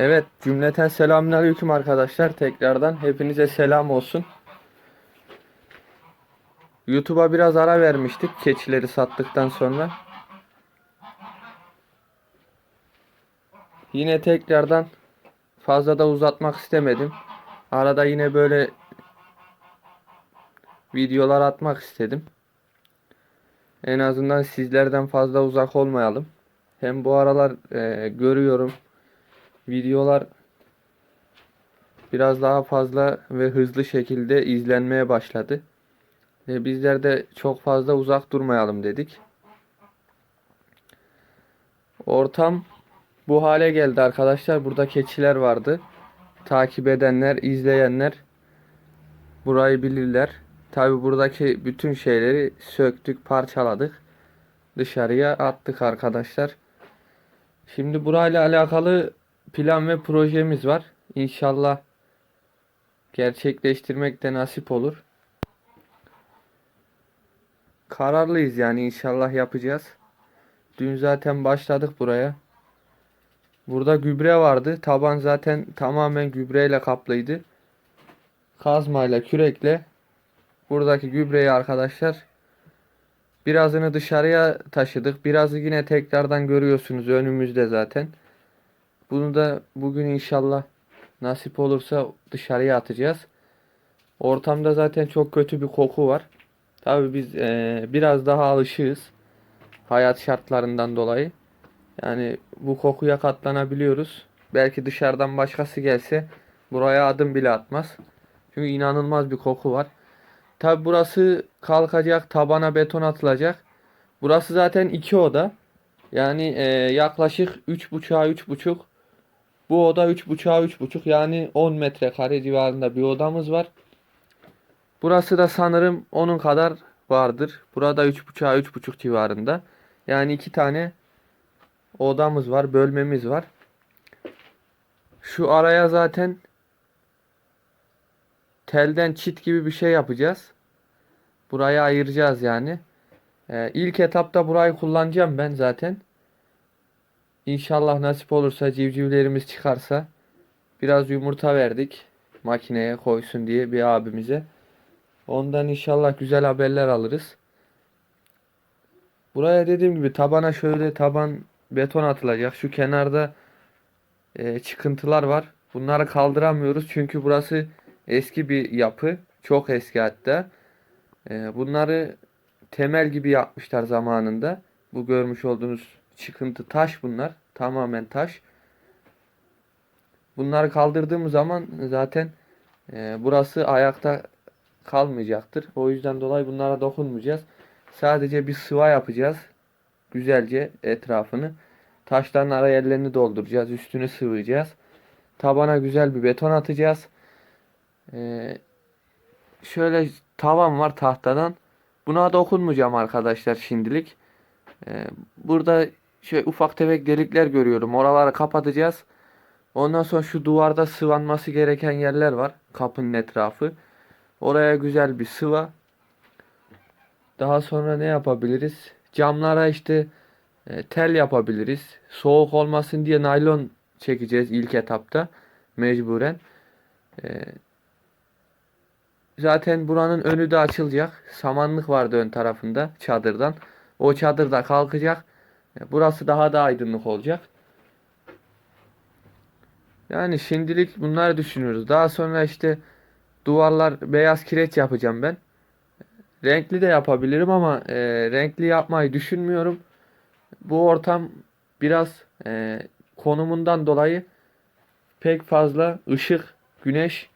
Evet, cümleten selamünaleyküm arkadaşlar. Tekrardan hepinize selam olsun. YouTube'a biraz ara vermiştik keçileri sattıktan sonra. Yine tekrardan fazla da uzatmak istemedim. Arada yine böyle videolar atmak istedim. En azından sizlerden fazla uzak olmayalım. Hem bu aralar e, görüyorum videolar biraz daha fazla ve hızlı şekilde izlenmeye başladı. Ve bizler de çok fazla uzak durmayalım dedik. Ortam bu hale geldi arkadaşlar. Burada keçiler vardı. Takip edenler, izleyenler burayı bilirler. Tabi buradaki bütün şeyleri söktük, parçaladık. Dışarıya attık arkadaşlar. Şimdi burayla alakalı plan ve projemiz var. İnşallah gerçekleştirmek de nasip olur. Kararlıyız yani inşallah yapacağız. Dün zaten başladık buraya. Burada gübre vardı. Taban zaten tamamen gübreyle kaplıydı. Kazmayla, kürekle buradaki gübreyi arkadaşlar birazını dışarıya taşıdık. Birazı yine tekrardan görüyorsunuz önümüzde zaten. Bunu da bugün inşallah nasip olursa dışarıya atacağız. Ortamda zaten çok kötü bir koku var. Tabii biz eee, biraz daha alışığız. Hayat şartlarından dolayı. Yani bu kokuya katlanabiliyoruz. Belki dışarıdan başkası gelse buraya adım bile atmaz. Çünkü inanılmaz bir koku var. Tabi burası kalkacak, tabana beton atılacak. Burası zaten iki oda. Yani eee, yaklaşık 3.5'a 3.5 bu oda 3.5'a 3.5 yani 10 metrekare civarında bir odamız var. Burası da sanırım onun kadar vardır. Burada 3.5'a 3.5 civarında. Yani iki tane odamız var, bölmemiz var. Şu araya zaten telden çit gibi bir şey yapacağız. Burayı ayıracağız yani. Ee, ilk etapta burayı kullanacağım ben zaten. İnşallah nasip olursa civcivlerimiz çıkarsa biraz yumurta verdik makineye koysun diye bir abimize. Ondan inşallah güzel haberler alırız. Buraya dediğim gibi tabana şöyle taban beton atılacak. Şu kenarda e, çıkıntılar var. Bunları kaldıramıyoruz çünkü burası eski bir yapı. Çok eski hatta. E, bunları temel gibi yapmışlar zamanında. Bu görmüş olduğunuz çıkıntı taş bunlar. Tamamen taş. Bunları kaldırdığımız zaman zaten e, burası ayakta kalmayacaktır. O yüzden dolayı bunlara dokunmayacağız. Sadece bir sıva yapacağız. Güzelce etrafını. Taşların ara yerlerini dolduracağız. Üstünü sıvayacağız. Tabana güzel bir beton atacağız. Ee, şöyle tavan var tahtadan. Buna dokunmayacağım arkadaşlar şimdilik. Ee, burada şöyle ufak tefek delikler görüyorum. Oraları kapatacağız. Ondan sonra şu duvarda sıvanması gereken yerler var. Kapının etrafı. Oraya güzel bir sıva. Daha sonra ne yapabiliriz? Camlara işte e, tel yapabiliriz. Soğuk olmasın diye naylon çekeceğiz ilk etapta. Mecburen. E, zaten buranın önü de açılacak. Samanlık vardı ön tarafında çadırdan. O çadır da kalkacak. Burası daha da aydınlık olacak. Yani şimdilik bunları düşünüyoruz. Daha sonra işte duvarlar beyaz kireç yapacağım ben. Renkli de yapabilirim ama e, renkli yapmayı düşünmüyorum. Bu ortam biraz e, konumundan dolayı pek fazla ışık, güneş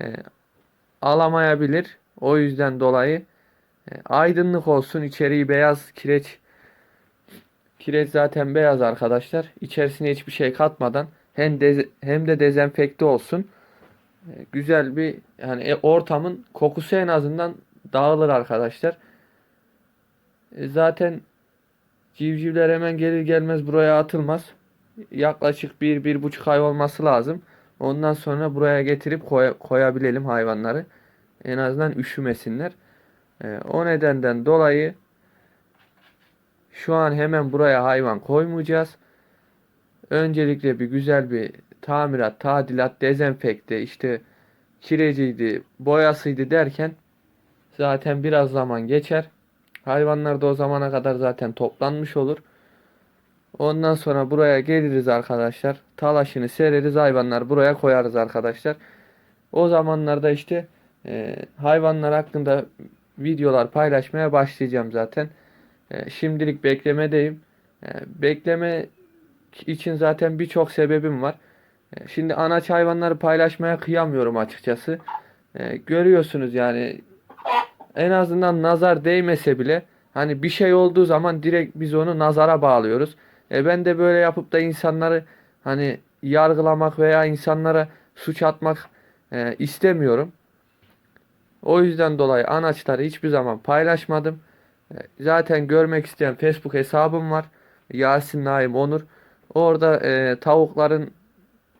e, alamayabilir. O yüzden dolayı e, aydınlık olsun. İçeriği beyaz kireç. Kireç zaten beyaz arkadaşlar. İçerisine hiçbir şey katmadan hem de, hem de dezenfekte olsun. E, güzel bir yani e, ortamın kokusu en azından dağılır arkadaşlar. E, zaten civcivler hemen gelir gelmez buraya atılmaz. Yaklaşık bir, bir buçuk ay olması lazım. Ondan sonra buraya getirip koy, koyabilelim hayvanları. En azından üşümesinler. E, o nedenden dolayı şu an hemen buraya hayvan koymayacağız. Öncelikle bir güzel bir tamirat, tadilat, dezenfekte, işte kireciydi, boyasıydı derken zaten biraz zaman geçer. Hayvanlar da o zamana kadar zaten toplanmış olur. Ondan sonra buraya geliriz arkadaşlar. Talaşını sereriz hayvanlar buraya koyarız arkadaşlar. O zamanlarda işte e, hayvanlar hakkında videolar paylaşmaya başlayacağım zaten. E, şimdilik beklemedeyim. E, bekleme için zaten birçok sebebim var. E, şimdi anaç hayvanları paylaşmaya kıyamıyorum açıkçası. E, görüyorsunuz yani en azından nazar değmese bile hani bir şey olduğu zaman direkt biz onu nazara bağlıyoruz. E ben de böyle yapıp da insanları hani yargılamak veya insanlara suç atmak e, istemiyorum. O yüzden dolayı anaçları hiçbir zaman paylaşmadım. Zaten görmek isteyen Facebook hesabım var. Yasin Naim Onur. Orada e, tavukların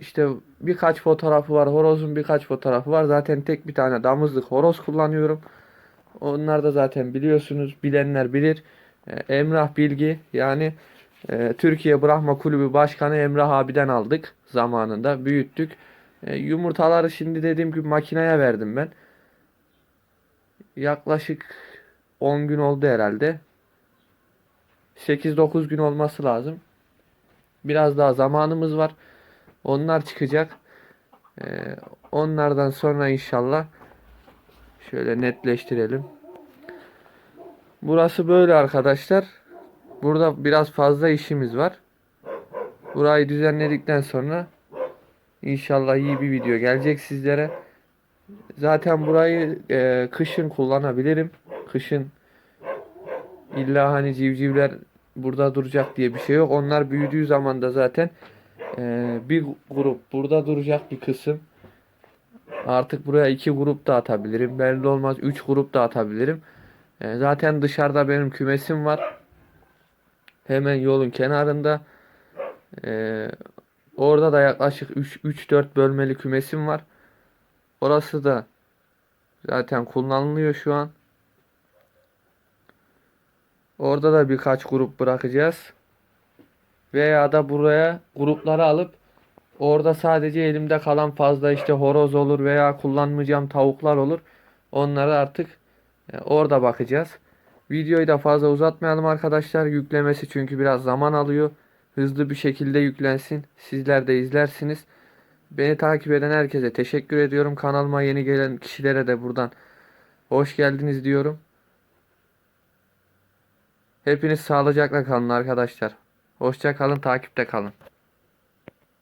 işte birkaç fotoğrafı var. Horozun birkaç fotoğrafı var. Zaten tek bir tane damızlık horoz kullanıyorum. Onlar da zaten biliyorsunuz. Bilenler bilir. E, Emrah Bilgi yani e, Türkiye Brahma Kulübü Başkanı Emrah abiden aldık zamanında. Büyüttük. E, yumurtaları şimdi dediğim gibi makineye verdim ben. Yaklaşık 10 gün oldu herhalde. 8-9 gün olması lazım. Biraz daha zamanımız var. Onlar çıkacak. E, onlardan sonra inşallah şöyle netleştirelim. Burası böyle arkadaşlar. Burada biraz fazla işimiz var. Burayı düzenledikten sonra inşallah iyi bir video gelecek sizlere. Zaten burayı e, kışın kullanabilirim. Kışın illa hani civcivler burada duracak diye bir şey yok. Onlar büyüdüğü zaman da zaten e, bir grup burada duracak bir kısım. Artık buraya iki grup da atabilirim. Belli olmaz üç grup da atabilirim. E, zaten dışarıda benim kümesim var. Hemen yolun kenarında. Ee, orada da yaklaşık 3-4 bölmeli kümesim var. Orası da zaten kullanılıyor şu an. Orada da birkaç grup bırakacağız. Veya da buraya grupları alıp orada sadece elimde kalan fazla işte horoz olur veya kullanmayacağım tavuklar olur. Onları artık e, orada bakacağız. Videoyu da fazla uzatmayalım arkadaşlar. Yüklemesi çünkü biraz zaman alıyor. Hızlı bir şekilde yüklensin. Sizler de izlersiniz. Beni takip eden herkese teşekkür ediyorum. Kanalıma yeni gelen kişilere de buradan hoş geldiniz diyorum. Hepiniz sağlıcakla kalın arkadaşlar. Hoşça kalın, takipte kalın.